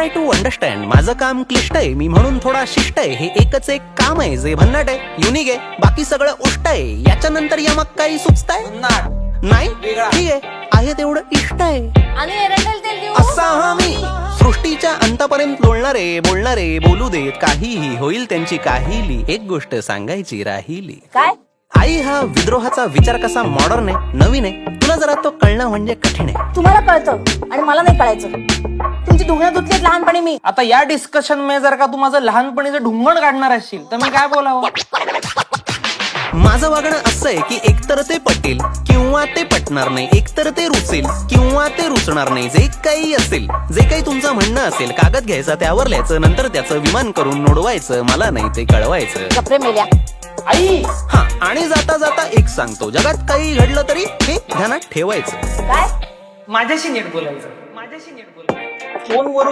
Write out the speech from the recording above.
Try to understand माझं काम क्लिष्ट आहे मी म्हणून थोडा शिष्ट आहे. हे एकच एक काम आहे जे भन्नाट आहे युनिक आहे. बाकी सगळं उष्ट आहे. याच्यानंतर यमक काही सुचताय? नाही? ठीक आहे. आहे तेवढं इष्ट आहे. असा हा मी. सृष्टीच्या अंतापर्यंत लोळणारे बोलणारे बोलू देत. काहीही होईल त्यांची काहीली. एक गोष्ट सांगायची राहिली. काय? आई हा विद्रोहाचा विचार कसा मॉडर्न आहे नवीन आहे? तुला जरा तो कळणं म्हणजे कठीण आहे. तुम्हाला कळतं आणि मला नाही कळायचं. तुमची धुगणं धुतलीत लहानपणी मी. आता या डिस्कशनमध्ये जर का तू माझं लहानपणीचं ढुंगण काढणार असशील तर मी काय बोलावं? माझं वागणं असं आहे की एकतर ते पटेल किंवा ते पटणार नाही. एकतर ते रुचेल किंवा ते रुचणार नाही. जे काही असेल जे काही तुमचं म्हणणं असेल कागद घ्यायचा त्यावर लिहायचं नंतर त्याचं विमान करून नोडवायचं मला नाही ते कळवायचं. कपडे मेल्या. आई! हा आणि जाता जाता एक सांगतो जगात काही घडलं तरी हे ध्यानात ठेवायचं. काय? माझ्याशी नीट बोलायचं. माझ्याशी नीट बोलायचं फोनवरून